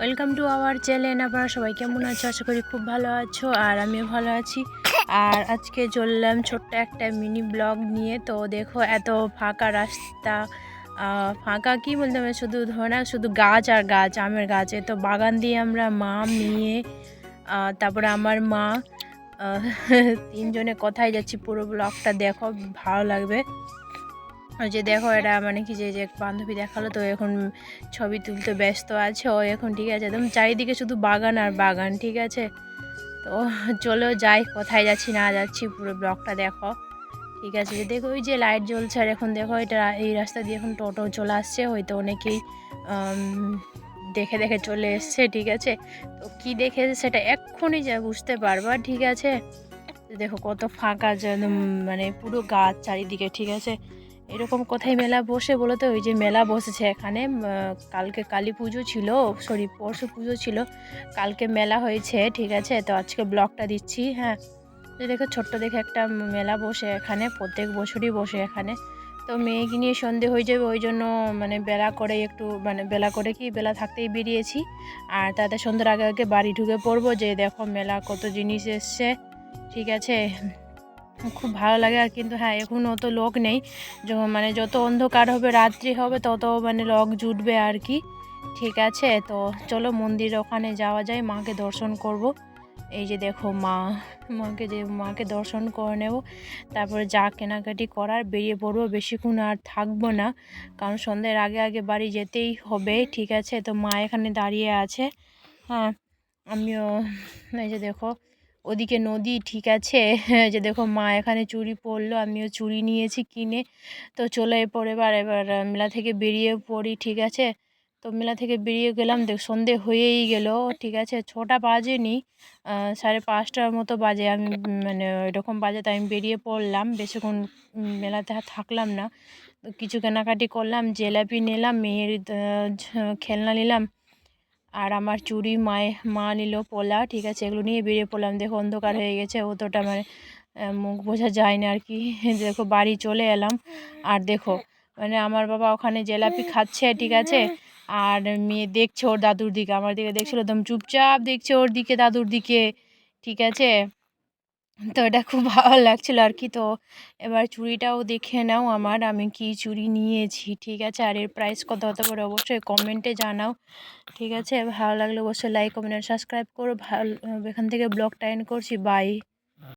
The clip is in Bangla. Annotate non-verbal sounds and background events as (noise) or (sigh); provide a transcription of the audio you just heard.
ওয়েলকাম টু আওয়ার চ্যানেল আপনারা সবাই কেমন আছো? আশা করি খুব ভালো আছো, আর আমিও ভালো আছি। আর আজকে চললাম ছোট্ট একটা মিনি ব্লগ নিয়ে। তো দেখো, এত ফাঁকা রাস্তা ফাঁকা কি বলতে হবে? শুধু ধরে না, শুধু গাছ আর গাছ, আমের গাছ। তো বাগান দিয়ে আমরা মা, মেয়ে তারপরে আমার মা (laughs) তিনজনে কোথায় যাচ্ছি পুরো ব্লগটা দেখো, ভালো লাগবে। যে দেখো এটা মানে কি যে যে বান্ধবী দেখাল, তো এখন ছবি তুলতে ব্যস্ত আছে, ও এখন ঠিক আছে, একদম চারিদিকে শুধু বাগান আর বাগান, ঠিক আছে? তো চলো যাই, কোথায় যাচ্ছি, না যাচ্ছি, পুরো ব্লগটা দেখো, ঠিক আছে? যে দেখো ওই যে লাইট জ্বলছে, আর এখন দেখো এটা এই রাস্তা দিয়ে এখন টোটো চলে আসছে, হয়তো অনেকেই দেখে দেখে চলে এসছে, ঠিক আছে? তো কী দেখে সেটা এক্ষুনি যা বুঝতে পারবা, ঠিক আছে? দেখো কত ফাঁকা মানে পুরো গাছ চারিদিকে, ঠিক আছে? এরকম কোথায় মেলা বসে বলো তো, ওই যে মেলা বসেছে এখানে কালকে কালী পুজো ছিল, সরি, পরশু পুজো ছিল, কালকে মেলা হয়েছে, ঠিক আছে, তো আজকে ব্লগটা দিচ্ছি হ্যাঁ। দেখো, ছোট্ট দেখে একটা মেলা বসে এখানে, প্রত্যেক বছরই বসে এখানে। তো মেয়েকে নিয়ে সন্ধে হয়ে যাবে, ওই জন্য মানে বেলা করে একটু মানে বেলা করে কি, বেলা থাকতেই বেরিয়েছি। আর তাতে সন্ধ্যার আগে আগে বাড়ি ঢুকে পড়ব, যে দেখো মেলা কত জিনিস এসছে, ঠিক আছে। খুব ভালো লাগে আর কিন্তু হ্যাঁ এখন অত লোক নেই। মানে যত অন্ধকার হবে, রাত্রি হবে, তত মানে লোক জুটবে আর কি। ঠিক আছে, তো চলো মন্দির ওখানে যাওয়া যায়, মাকে দর্শন করব। এই যে দেখো মা, মাকে যে, মাকে দর্শন করে নেব। তারপরে যা কেনাকাটি করার, বেরিয়ে পড়ব। বেশিক্ষণ আর থাকব না, কারণ সন্ধ্যের আগে আগে বাড়ি যেতেই হবে। ঠিক আছে, তো মা এখানে দাঁড়িয়ে আছে। হ্যাঁ আমিও, এই যে দেখো ওদিকে নদী ঠিক আছে। যে দেখো মা এখানে চুড়ি পরলো, আমিও চুড়ি নিয়েছি কিনে। তো চলে পরে এবার এবার মেলা থেকে বেরিয়ে পড়ি, ঠিক আছে? তো মেলা থেকে বেরিয়ে গেলাম, দেখ সন্ধে হয়েই গেল, ঠিক আছে? ছটা বাজেনি সাড়ে পাঁচটার মতো বাজে। আমি মানে এরকম বাজে তাই আমি বেরিয়ে পড়লাম। বেশিক্ষণ মেলাতে থাকলাম না। কিছু কেনাকাটি করলাম, জেলাপি নিলাম, মেয়ের খেলনা নিলাম। আর আমার চুড়ি, মায়ে, মা নিল পোলা, ঠিক আছে, এগুলো নিয়ে বেরিয়ে পড়লাম। দেখো অন্ধকার হয়ে গেছে, অতটা মানে মুখ বোঝা যায় না আর কি। (laughs) দেখো বাড়ি চলে এলাম। আর দেখো মানে আমার বাবা ওখানে জেলাপি খাচ্ছে, ঠিক আছে? আর মেয়ে দেখছে ওর দাদুর দিকে, আমার দিকে দেখছিল, একদম চুপচাপ দেখছে ওর দিকে, দাদুর দিকে, ঠিক আছে? তো এটা খুব ভালো লাগছিল আর কি। তো এবার চুড়িটাও দেখে নাও আমার, আমি কি চুড়ি নিয়েছি, ঠিক আছে? আর এর প্রাইস কত? হতে পারে অবশ্যই কমেন্টে জানাও, ঠিক আছে? ভালো লাগলে অবশ্যই লাইক কমেন্ট সাবস্ক্রাইব করো। ভালো, এখান থেকে ব্লগটা এন্ড করছি। বাই